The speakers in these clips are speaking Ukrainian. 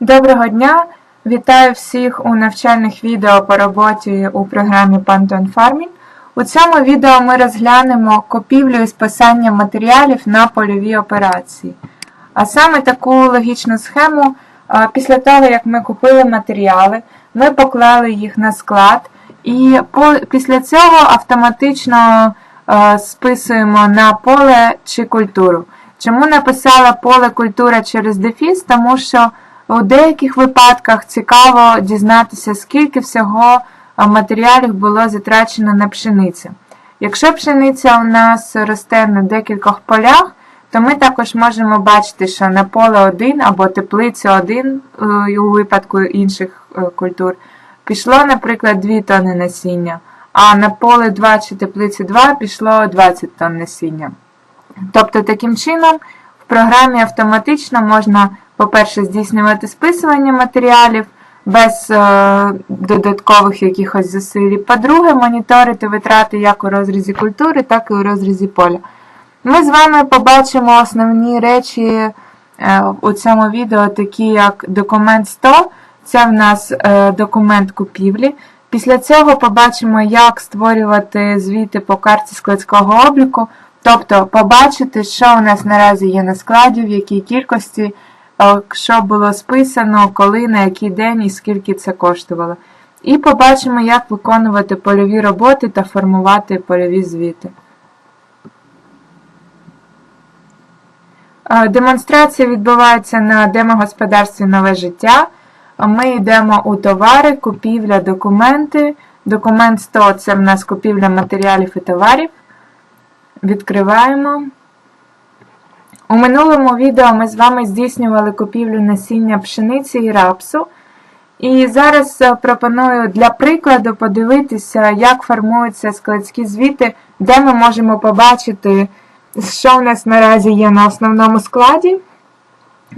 Доброго дня! Вітаю всіх у навчальних відео по роботі у програмі Pantone Farming. У цьому відео ми розглянемо купівлю і списання матеріалів на польові операції. А саме таку логічну схему, після того, як ми купили матеріали, ми поклали їх на склад, і після цього автоматично е, списуємо на поле чи культуру. Чому написала поле культура через дефіс? Тому що у деяких випадках цікаво дізнатися, скільки всього матеріалів було затрачено на пшеницю. Якщо пшениця у нас росте на декількох полях, то ми також можемо бачити, що на поле 1 або теплицю 1 е, у випадку інших е, культур пішло, наприклад, 2 тонни насіння, а на поле 2 чи теплицю 2 пішло 20 тонн насіння. Тобто, таким чином, в програмі автоматично можна, по-перше, здійснювати списування матеріалів без е, додаткових якихось зусиль. По-друге, моніторити витрати як у розрізі культури, так і у розрізі поля. Ми з вами побачимо основні речі е, у цьому відео, такі як документ 100, це в нас е, документ купівлі. Після цього побачимо, як створювати звіти по карті складського обліку, тобто побачити, що у нас наразі є на складі, в якій кількості, що було списано, коли, на який день і скільки це коштувало. І побачимо, як виконувати польові роботи та формувати польові звіти. Е, Демонстрація відбувається на демогосподарстві Нове життя. Ми йдемо у товари, купівля, документи. Документ 100 це в нас купівля матеріалів і товарів. Відкриваємо. У минулому відео ми з вами здійснювали купівлю насіння пшениці і рапсу. І зараз е, пропоную для прикладу подивитися, як формуються складські звіти, де ми можемо побачити, що в нас наразі є на основному складі.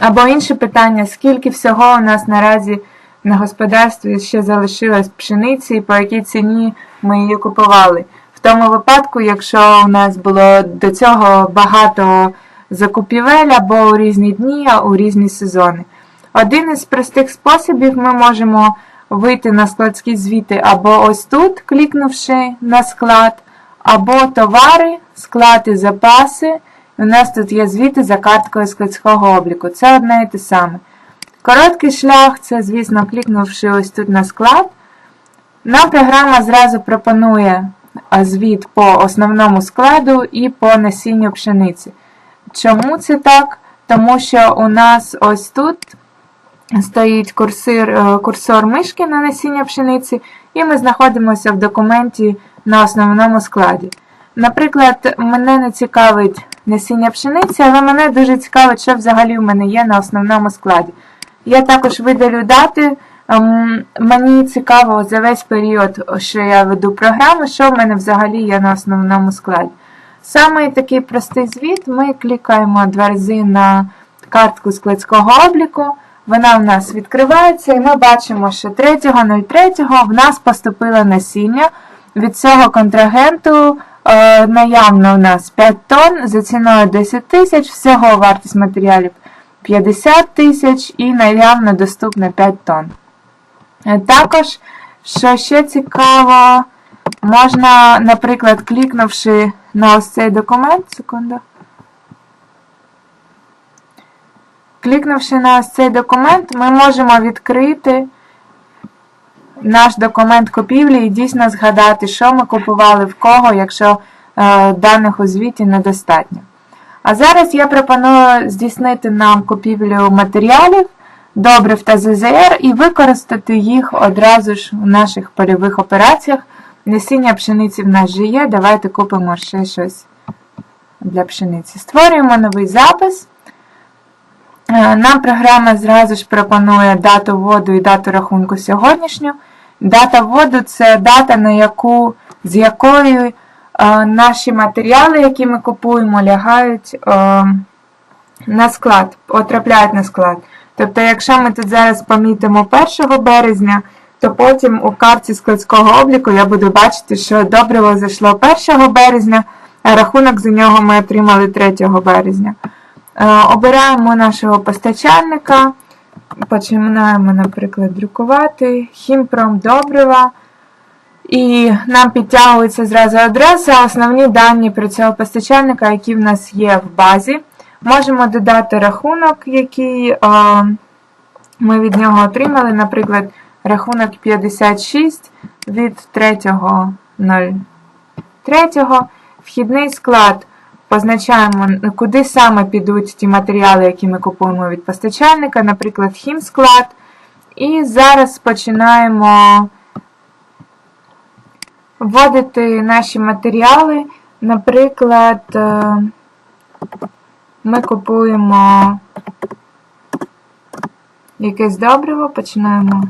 Або інше питання, скільки всього у нас наразі на господарстві ще залишилось пшениці і по якій ціні ми її купували. В тому випадку, якщо у нас було до цього багато закупівель або у різні дні, а у різні сезони. Один із простих способів ми можемо вийти на складські звіти або ось тут, клікнувши на склад, або товари, склад і запаси. У нас тут є звіти за карткою складського обліку. Це одне і те саме. Короткий шлях це, звісно, клікнувши ось тут на склад. Нам програма зразу пропонує звіт по основному складу і по насінню пшениці. Чому це так? Тому що у нас ось тут стоїть курсор, е, курсор мишки на насіння пшениці, і ми знаходимося в документі на основному складі. Наприклад, мене не цікавить насіння пшениці, але мене дуже цікавить, що взагалі в мене є на основному складі. Я також видалю дати. Ем, Мені цікаво за весь період, що я веду програму, що в мене взагалі є на основному складі. Саме такий простий звіт. Ми клікаємо два рази на картку складського обліку. Вона в нас відкривається, і ми бачимо, що 3.03 в нас поступило насіння. Від цього контрагенту е, наявно у нас 5 тонн за ціною 10 тисяч, всього вартість матеріалів 50 тисяч і наявно доступно 5 тонн. Е, Також, що ще цікаво, можна, наприклад, клікнувши на ось цей документ, секунду. Клікнувши на ось цей документ, ми можемо відкрити наш документ купівлі і дійсно згадати, що ми купували в кого, якщо е, даних у звіті недостатньо. А зараз я пропоную здійснити нам купівлю матеріалів, добрив та ЗЗР і використати їх одразу ж у наших польових операціях. Насіння пшениці в нас вже є. Давайте купимо ще щось для пшениці. Створюємо новий запис. Е, Нам програма зразу ж пропонує дату вводу і дату рахунку сьогоднішню. Дата вводу це дата, на яку, з якою е, наші матеріали, які ми купуємо, лягають е, на склад, потрапляють на склад. Тобто, якщо ми тут зараз помітимо 1 березня, то потім у карті складського обліку я буду бачити, що добриво зайшло 1 березня, а рахунок за нього ми отримали 3 березня. Е, Обираємо нашого постачальника. починаємо, наприклад, друкувати хімпром добрива. І нам підтягується зразу адреса, основні дані про цього постачальника, які в нас є в базі. Можемо додати рахунок, який е, ми від нього отримали, наприклад, рахунок 56 від 3.03. Вхідний склад позначаємо, куди саме підуть ті матеріали, які ми купуємо від постачальника, наприклад, хімсклад. І зараз починаємо вводити наші матеріали. Наприклад, е, ми купуємо якесь добриво, починаємо.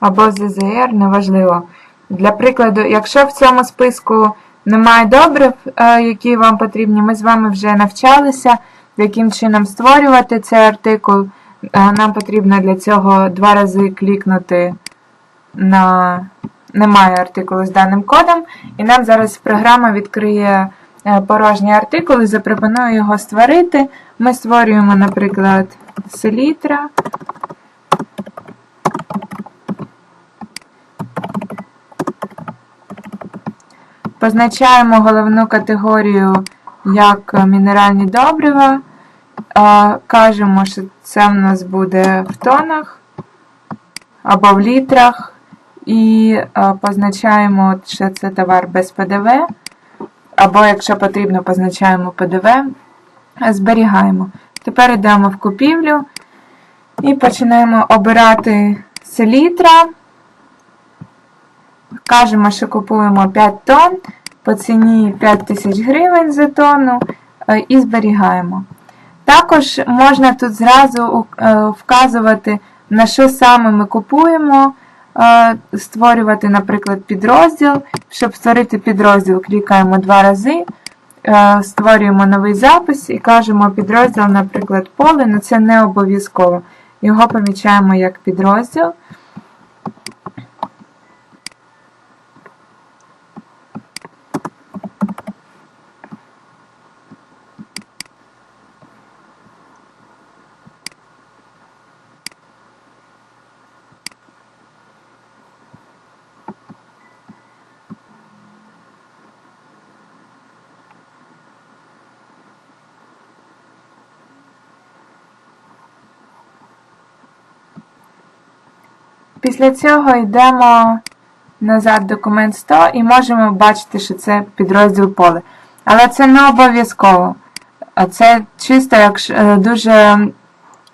Або ЗЗР, неважливо. Для прикладу, якщо в цьому списку немає добрив, е, які вам потрібні, ми з вами вже навчалися, яким чином створювати цей артикул. Е, Нам потрібно для цього два рази клікнути на немає артикулу з даним кодом, і нам зараз програма відкриє е, порожній артикул і запропонує його створити. Ми створюємо, наприклад, селітра. Позначаємо головну категорію як мінеральні добрива. Е, Кажемо, що це в нас буде в тонах або в літрах. І е, позначаємо, що це товар без ПДВ. Або, якщо потрібно, позначаємо ПДВ, зберігаємо. Тепер йдемо в купівлю і починаємо обирати селітра. Кажемо, що купуємо 5 тонн по ціні 5 тисяч гривень за тонну е, і зберігаємо. Також можна тут зразу е, вказувати, на що саме ми купуємо, е, створювати, наприклад, підрозділ. Щоб створити підрозділ, клікаємо два рази, створюємо новий запис і кажемо підрозділ, наприклад, поле, але це не обов'язково. Його помічаємо як підрозділ. Після цього йдемо назад документ 100 і можемо бачити, що це підрозділ поле. Але це не обов'язково. Це чисто якщо, е, дуже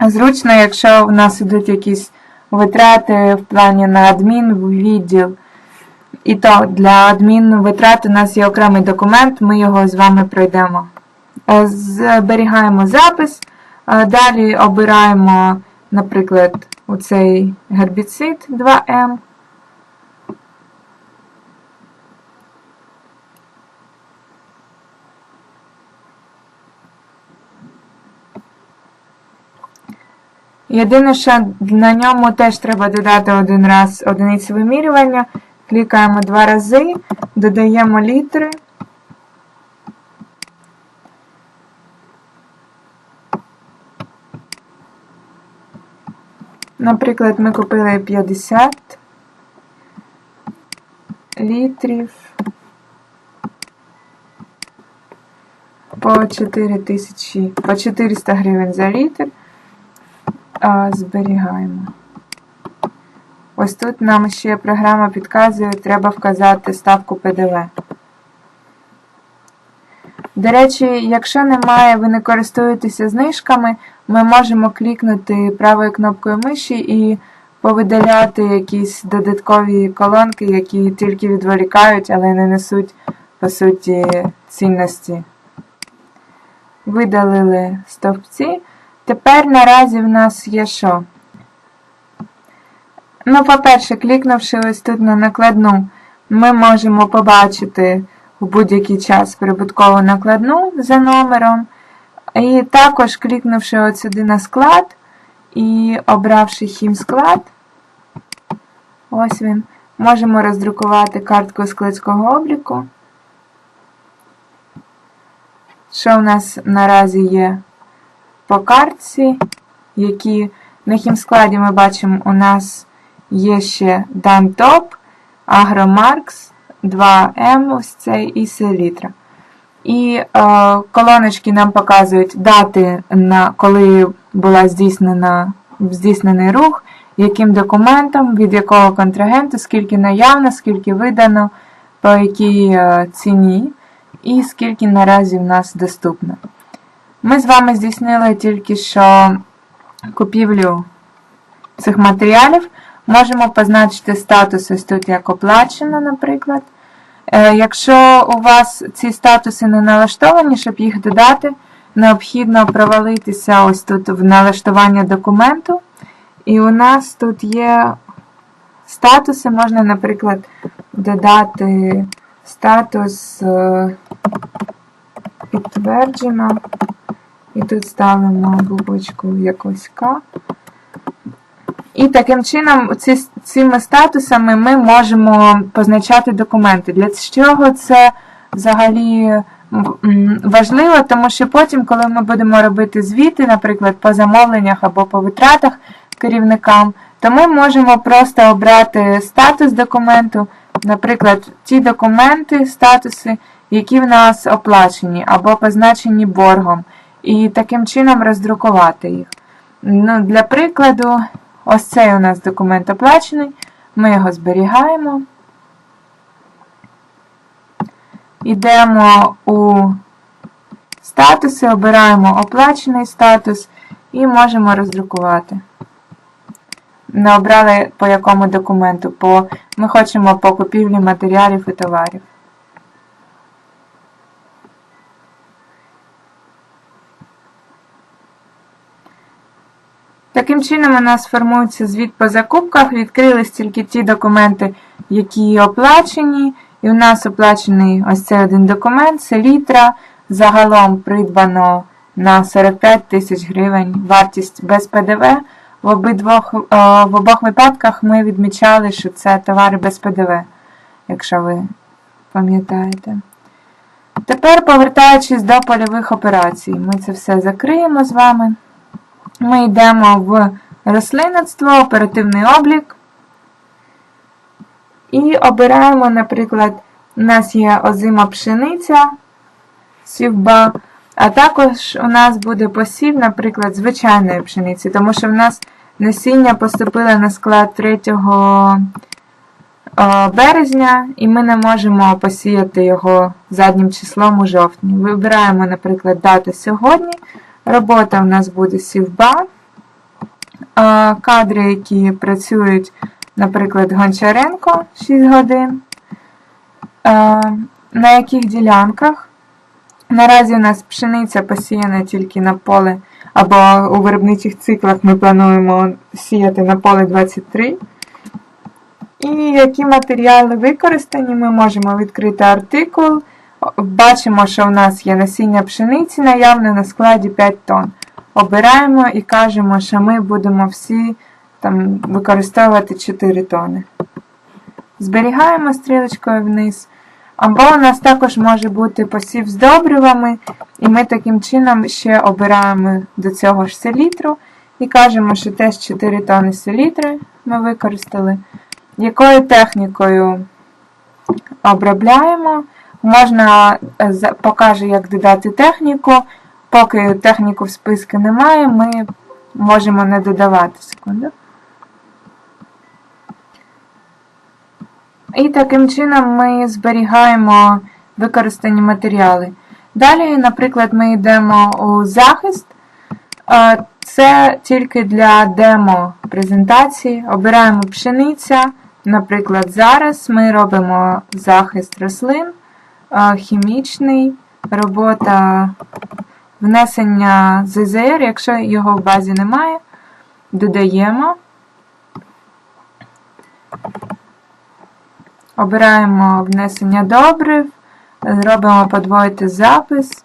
зручно, якщо у нас йдуть якісь витрати в плані на адмін, відділ. І то для адмін витрат у нас є окремий документ, ми його з вами пройдемо. Е, зберігаємо запис, далі обираємо, наприклад, оцей гербіцид 2М. Єдине, що на ньому теж треба додати один раз одиницю вимірювання. Клікаємо два рази, додаємо літри. Наприклад, ми купили 50 літрів по 4 тисячі, по 400 гривень за літр. А, зберігаємо. Ось тут нам ще програма підказує, треба вказати ставку ПДВ. До речі, якщо немає, ви не користуєтеся знижками, ми можемо клікнути правою кнопкою миші і повидаляти якісь додаткові колонки, які тільки відволікають, але не несуть, по суті, цінності. Видалили стовпці. Тепер наразі в нас є що? Ну, по-перше, клікнувши ось тут на накладну, ми можемо побачити в будь-який час прибуткову накладну за номером. І також клікнувши от сюди на склад і обравши хімсклад, ось він, можемо роздрукувати картку складського обліку. що у нас наразі є по картці, які на хімскладі ми бачимо, у нас є ще Дантоп, Агромаркс, 2М, ось і селітра. І е, колоночки нам показують дати, на коли була здійснена, здійснений рух, яким документом, від якого контрагенту, скільки наявно, скільки видано, по якій е, ціні, і скільки наразі в нас доступно. Ми з вами здійснили тільки що купівлю цих матеріалів. Можемо позначити статус ось тут як оплачено, наприклад. Е, Якщо у вас ці статуси не налаштовані, щоб їх додати, необхідно провалитися ось тут в налаштування документу. І у нас тут є статуси, можна, наприклад, додати статус е, підтверджено. І тут ставимо бубочку якось К. І таким чином, ці, цими статусами ми можемо позначати документи. Для чого це взагалі важливо, тому що потім, коли ми будемо робити звіти, наприклад, по замовленнях або по витратах керівникам, то ми можемо просто обрати статус документу, наприклад, ті документи, статуси, які в нас оплачені або позначені боргом, і таким чином роздрукувати їх. Ну, Для прикладу, ось цей у нас документ оплачений, ми його зберігаємо. Йдемо у статуси, обираємо оплачений статус і можемо роздрукувати. Не обрали по якому документу, по, ми хочемо по купівлі матеріалів і товарів. Таким чином у нас формується звіт по закупках, відкрились тільки ті документи, які оплачені. І у нас оплачений ось цей один документ, селітра. Загалом придбано на 45 тисяч гривень вартість без ПДВ. В обидвох, в обох випадках ми відмічали, що це товари без ПДВ, якщо ви пам'ятаєте. Тепер, повертаючись до польових операцій, ми це все закриємо з вами. Ми йдемо в рослинництво, оперативний облік. І обираємо, наприклад, у нас є озима пшениця, сівба, а також у нас буде посів, наприклад, звичайної пшениці, тому що в нас насіння поступило на склад 3 березня, і ми не можемо посіяти його заднім числом у жовтні. Вибираємо, наприклад, дату сьогодні. Робота у нас буде сівба. Кадри, які працюють, наприклад, Гончаренко 6 годин. На яких ділянках? Наразі у нас пшениця посіяна тільки на поле, або у виробничих циклах ми плануємо сіяти на поле 23. І які матеріали використані, ми можемо відкрити артикул. Бачимо, що в нас є насіння пшениці наявне на складі 5 тонн. Обираємо і кажемо, що ми будемо всі там, використовувати 4 тонни. Зберігаємо стрілочкою вниз. Або у нас також може бути посів з добривами, і ми таким чином ще обираємо до цього ж селітру і кажемо, що теж 4 тонни селітри ми використали. Якою технікою обробляємо? Можна покаже, як додати техніку. Поки техніку в списку немає, ми можемо не додавати секунду. І таким чином ми зберігаємо використані матеріали. Далі, наприклад, ми йдемо у захист. Це тільки для демо-презентації. Обираємо пшениця. Наприклад, зараз ми робимо захист рослин, хімічний, робота внесення ЗЗР, якщо його в базі немає, додаємо. Обираємо внесення добрив, робимо подвоїти запис,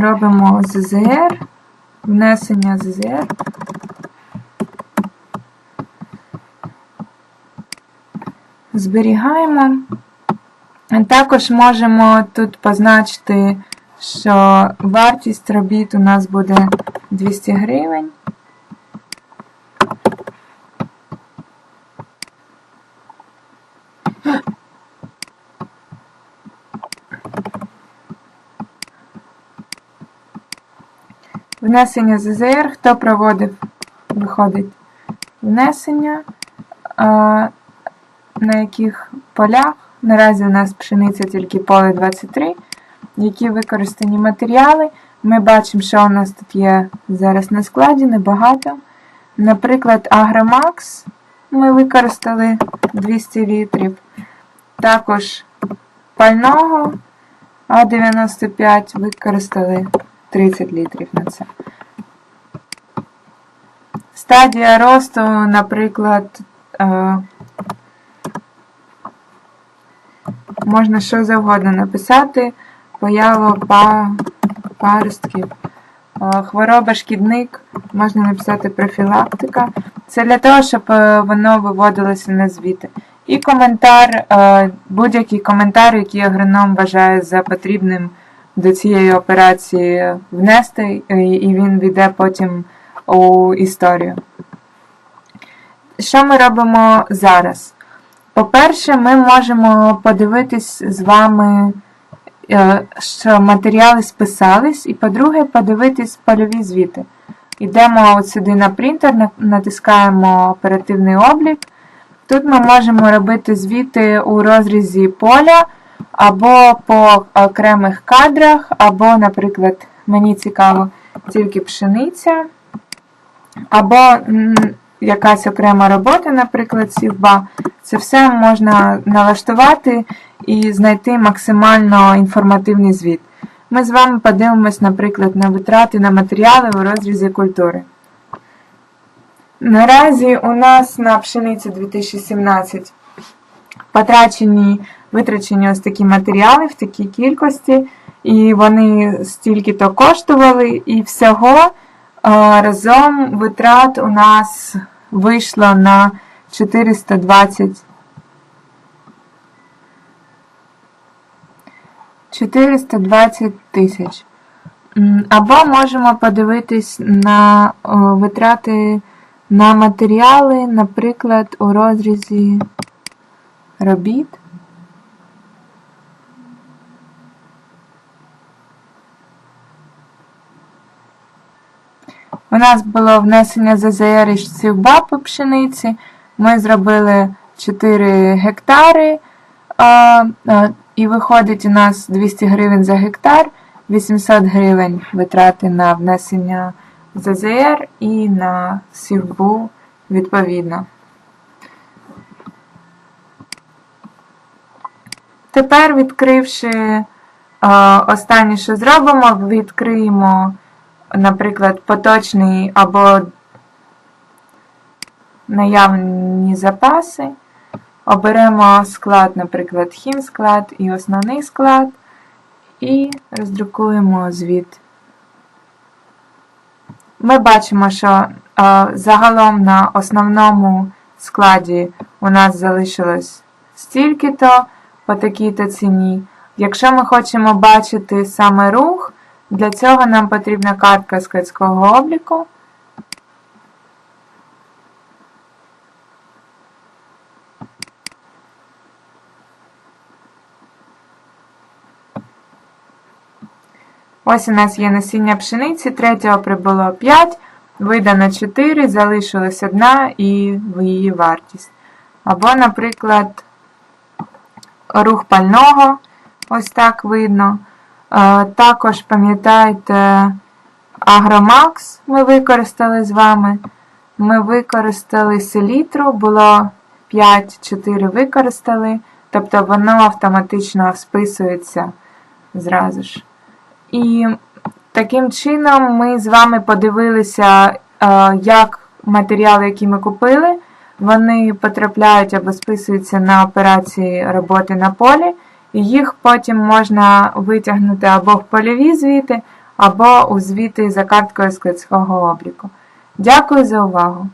робимо ЗЗР, внесення ЗЗР. Зберігаємо. Також можемо тут позначити що вартість робіт у нас буде 200 гривень. Внесення ЗЗР, хто проводив, виходить внесення, на яких полях, наразі у нас пшениця тільки поле 23, які використані матеріали. Ми бачимо, що у нас тут є зараз на складі, небагато. Наприклад, Агромакс ми використали 200 літрів. Також пального А95 використали 30 літрів на це. Стадія росту, наприклад, е, можна що завгодно написати. Поява па, паростків, е, хвороба шкідник, можна написати профілактика. Це для того, щоб е, воно виводилося на звіти. І коментар, е, будь-який коментар, який агроном вважає за потрібним до цієї операції внести, і він війде потім у історію. Що ми робимо зараз? По-перше, ми можемо подивитись з вами, е, що матеріали списались, і по-друге, подивитись польові звіти. Йдемо от сюди на принтер, натискаємо оперативний облік. Тут ми можемо робити звіти у розрізі поля або по окремих кадрах, або, наприклад, мені цікаво тільки пшениця, або якась окрема робота, наприклад, сівба. Це все можна налаштувати і знайти максимально інформативний звіт. Ми з вами подивимось, наприклад, на витрати на матеріали у розрізі культури. Наразі у нас на пшениці 2017 потрачені, витрачені ось такі матеріали в такій кількості, і вони стільки-то коштували, і всього разом витрат у нас вийшло на 420 420 тисяч. Або можемо подивитись на витрати на матеріали, наприклад, у розрізі робіт. У нас було внесення ЗЗР і сівба по пшениці. Ми зробили 4 гектари, і виходить у нас 200 гривень за гектар, 800 гривень витрати на внесення ЗЗР і на сівбу відповідно. Тепер, відкривши останнє, що зробимо, відкриємо, наприклад, поточний або наявні запаси. Оберемо склад, наприклад, хімсклад і основний склад, і роздрукуємо звіт. Ми бачимо, що загалом на основному складі у нас залишилось стільки-то по такій-то ціні. Якщо ми хочемо бачити саме рух, для цього нам потрібна картка складського обліку. Ось у нас є насіння пшениці, третього прибуло 5, видано 4, залишилась одна і її вартість. Або, наприклад, рух пального, ось так видно. Е, Також пам'ятаєте, Агромакс ми використали з вами. Ми використали селітру, було 5-4 використали, тобто воно автоматично списується зразу ж. І таким чином ми з вами подивилися, е, як матеріали, які ми купили, вони потрапляють або списуються на операції роботи на полі, їх потім можна витягнути або в польові звіти, або у звіти за карткою складського обліку. Дякую за увагу!